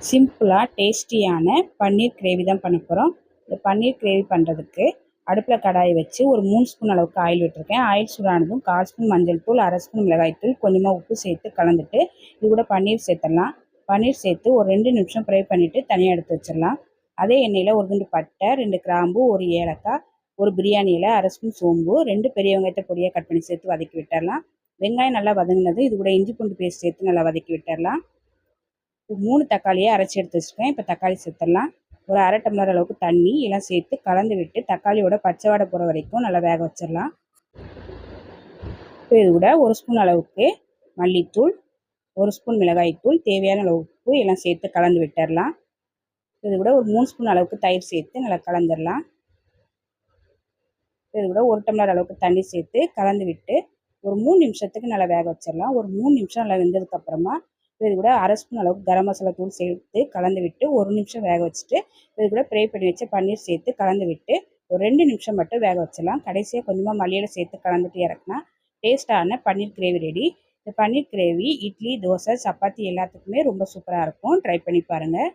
சிம்பிளாக டேஸ்டியான பன்னீர் கிரேவி தான் பண்ண போகிறோம் இந்த பன்னீர் கிரேவி பண்ணுறதுக்கு அடுப்பில் கடாயை வச்சு ஒரு மூணு ஸ்பூன் அளவுக்கு ஆயில் விட்டுருக்கேன். ஆயில் சூடானதும் கால் ஸ்பூன் மஞ்சள் தூள் அரை ஸ்பூன் மிளகாய்த்தூள் கொஞ்சமாக உப்பு சேர்த்து கலந்துட்டு இது கூட பன்னீர் சேர்த்துடலாம். பன்னீர் சேர்த்து ஒரு ரெண்டு நிமிஷம் ஃப்ரை பண்ணிவிட்டு தனியாக எடுத்து வச்சிடலாம். அதே எண்ணெயில் ஒரு துண்டு பட்டை ரெண்டு கிராம்பு ஒரு ஏலக்காய் ஒரு பிரியாணியில் அரை ஸ்பூன் சோம்பு ரெண்டு பெரிய வெங்காயத்தை பொடியாக கட் பண்ணி சேர்த்து வதக்கி விட்டுடலாம். வெங்காயம் நல்லா வதங்கினது இது கூட இஞ்சி பூண்டு பேஸ்ட் சேர்த்து நல்லா வதக்கி விட்டுடலாம். மூணு தக்காளியை அரைச்சி எடுத்து வச்சுருக்கேன். இப்போ தக்காளி சேர்த்துடலாம் ஒரு அரை டம்ளர் அளவுக்கு தண்ணி எல்லாம் சேர்த்து கலந்து விட்டு தக்காளியோட பச்சை வாடை போகிற வரைக்கும் நல்லா வேக வச்சிடலாம். இப்போ இது கூட ஒரு ஸ்பூன் அளவுக்கு மல்லித்தூள் ஒரு ஸ்பூன் மிளகாய்த்தூள் தேவையான அளவுக்கு எல்லாம் சேர்த்து கலந்து விட்டுடலாம். இது கூட ஒரு மூணு ஸ்பூன் அளவுக்கு தயிர் சேர்த்து நல்லா கலந்துடலாம். இது கூட ஒரு டம்ளர் அளவுக்கு தண்ணி சேர்த்து கலந்து விட்டு ஒரு மூணு நிமிஷத்துக்கு நல்லா வேக வச்சிடலாம். ஒரு மூணு நிமிஷம் நல்லா வெந்ததுக்கப்புறமா இது கூட அரை ஸ்பூன் அளவுக்கு கரம் மசாலா தூள் சேர்த்து கலந்து விட்டு ஒரு நிமிஷம் வேக வச்சுட்டு இது கூட ப்ரே பண்ணி வச்ச பன்னீர் சேர்த்து கலந்து விட்டு ஒரு ரெண்டு நிமிஷம் மட்டும் வேக வச்சிடலாம். கடைசியாக கொஞ்சமாக மல்லியில் சேர்த்து கலந்துட்டு இறக்குனா டேஸ்ட்டான பன்னீர் கிரேவி ரெடி இந்த பன்னீர் கிரேவி இட்லி தோசை சப்பாத்தி எல்லாத்துக்குமே ரொம்ப சூப்பராக இருக்கும். ட்ரை பண்ணி பாருங்கள்